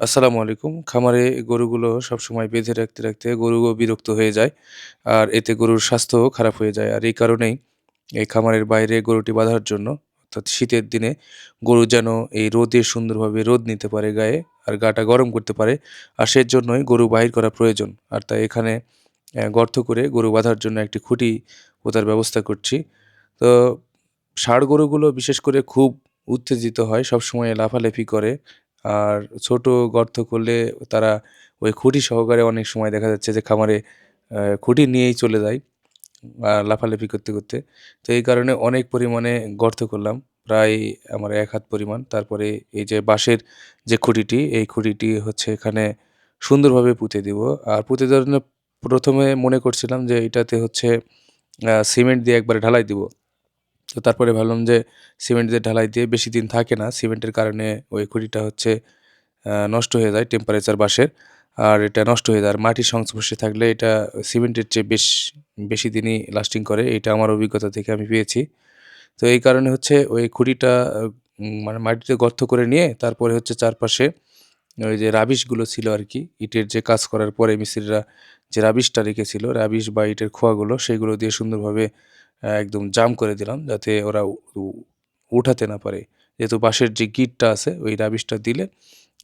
আসসালামু আলাইকুম। খামারে গরুগুলো সবসময় বেঁধে রাখতে, রাখতে গরুও বিরক্ত হয়ে যায়। আর এতে গরুর স্বাস্থ্যও খারাপ হয়ে যায়। আর এই কারণেই এই খামারের বাইরে গরুটি বাঁধার জন্য অর্থাৎ শীতের দিনে গরু যেন এই রোদে সুন্দরভাবে রোদ নিতে পারে গায়ে আর গাটা গরম করতে পারে। আর সেজন্যই গরু বাহির করা প্রয়োজন। আর তাই এখানে গর্ত করে গরু বাঁধার জন্য একটি খুঁটি পোতার ব্যবস্থা করছি। তো ষাঁড় গরুগুলো বিশেষ করে খুব উত্তেজিত হয়, সবসময় লাফালাফি করে। আর ছোট গর্ত করলে তারা ওই খুঁটি সহকারে অনেক সময় দেখা যাচ্ছে যে খামারে খুঁটি নিয়েই চলে যায় লাফালাফি করতে, করতে। তো এই কারণে অনেক পরিমাণে গর্ত করলাম। প্রায় আমার এক হাত পরিমাণ। তারপরে এই যে বাঁশের যে খুঁটিটি, এই খুঁটিটি হচ্ছে এখানে সুন্দরভাবে পুঁতে দিব। আর পুঁতে দেওয়ার জন্য প্রথমে মনে করছিলাম যে এটাতে হচ্ছে সিমেন্ট দিয়ে একবারে ঢালাই দিব। তো তারপরে ভাবলাম যে সিমেন্ট দিয়ে ঢালাই দিয়ে বেশি দিন থাকে না। সিমেন্টের কারণে ওই খুঁটিটা হচ্ছে নষ্ট হয়ে যায় টেম্পারেচার বাঁশের। আর এটা নষ্ট হয়ে যায়। আর মাটির সংস্পর্শে থাকলে এটা সিমেন্টের চেয়ে বেশ বেশি দিনই লাস্টিং করে। এটা আমার অভিজ্ঞতা থেকে আমি পেয়েছি। তো এই কারণে হচ্ছে ওই খুঁটিটা মানে মাটিতে গর্ত করে নিয়ে তারপরে হচ্ছে চারপাশে ওই যে রাবিশগুলো ছিল আর কি ইটের যে কাজ করার পরে মিস্ত্রিরা যে রাবিশটা রেখেছিল, রাবিশ বা ইটের খোয়াগুলো সেগুলো দিয়ে সুন্দরভাবে একদম জাম করে দিলাম যাতে ওরা উঠাতে না পারে। যেহেতু বাঁশের যে গিটটা আছে, ওই রাবিশটা দিলে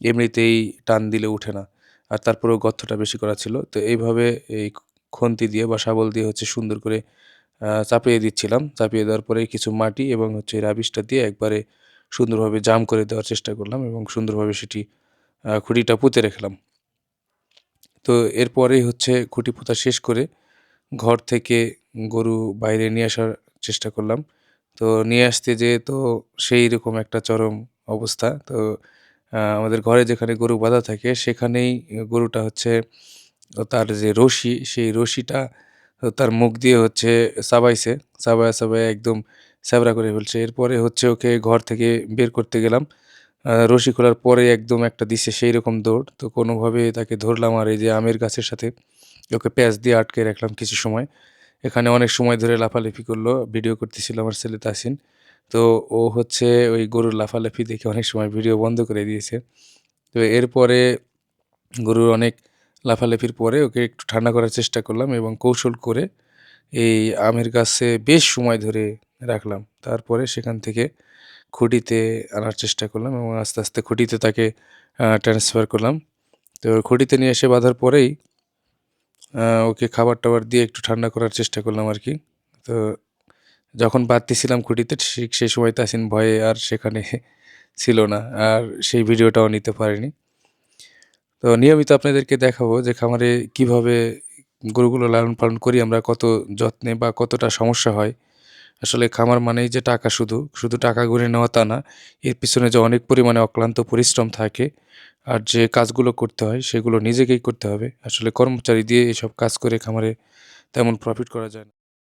এমনিতেই টান দিলে উঠে না। আর তারপরেও গর্তটা বেশি করা ছিল। তো এইভাবে এই খন্তি দিয়ে বা শাবল দিয়ে হচ্ছে সুন্দর করে চাপিয়ে দিচ্ছিলাম। চাপিয়ে দেওয়ার পরে কিছু মাটি এবং হচ্ছে রাবিশটা দিয়ে একবারে সুন্দরভাবে জাম করে দেওয়ার চেষ্টা করলাম এবং সুন্দরভাবে সেটি খুঁটিটা পুঁতে রাখলাম। তো এরপরেই হচ্ছে খুঁটি পোঁতা শেষ করে ঘর থেকে গরু বাইরে নিয়ে আসার চেষ্টা করলাম। তো নিয়ে আসতে যেয়ে তো সেই রকম একটা চরম অবস্থা। তো আমাদের ঘরে যেখানে গরু বাঁধা থাকে সেখানেই গরুটা হচ্ছে তার যে রশি, সেই রশিটা তার মুখ দিয়ে হচ্ছে চাবাইছে। চাবায়া, চাবায়া একদম ছ্যাবরা করে ফেলছে। এরপরে হচ্ছে ওকে ঘর থেকে বের করতে গেলাম। রশি খোলার পরে একদম একটা দিছে সেইরকম দৌড়। তো কোনোভাবে তাকে ধরলাম আর এই যে আমের গাছের সাথে ওকে প্যাঁচ দিয়ে আটকে রাখলাম কিছু সময়। এখানে অনেক সময় ধরে লাফালাফি করল। ভিডিও করতেছিল আমার ছেলে তাসিন। তো ও হচ্ছে ওই গরুর লাফালাফি দেখে অনেক সময় ভিডিও বন্ধ করে দিয়েছে। তো এরপরে গরুর অনেক লাফালাফির পরে ওকে একটু ঠান্ডা করার চেষ্টা করলাম এবং কৌশল করে এই আমের গাছে বেশ সময় ধরে রাখলাম। তারপরে সেখান থেকে খুঁটিতে আনার চেষ্টা করলাম এবং আস্তে, আস্তে খুঁটিতে তাকে ট্রান্সফার করলাম। তো খুঁটিতে নিয়ে এসে বাঁধার পরেই ওকে খাবার-টাবার দিয়ে একটু ঠান্ডা করার চেষ্টা করলাম আর কি তো যখন বাঁধতেছিলাম খুঁটিতে ঠিক সেই সময় তাসিন ভয়ে আর সেখানে ছিল না। আর সেই ভিডিওটাও নিতে পারিনি। তো নিয়মিত আপনাদেরকে দেখাবো যে খামারে কীভাবে গরুগুলো লালন-পালন করি আমরা, কত যত্নে বা কতটা সমস্যা হয়। আসলে খামার মানেই যে টাকা শুধু, শুধু টাকা গুনে নেওয়া তা না। এর পিছনে যে অনেক পরিমাণে অক্লান্ত পরিশ্রম থাকে আর যে কাজগুলো করতে হয়, সেগুলো নিজেকেই করতে হবে। আসলে কর্মচারী দিয়ে এসব কাজ করে খামারে তেমন প্রফিট করা যায় না।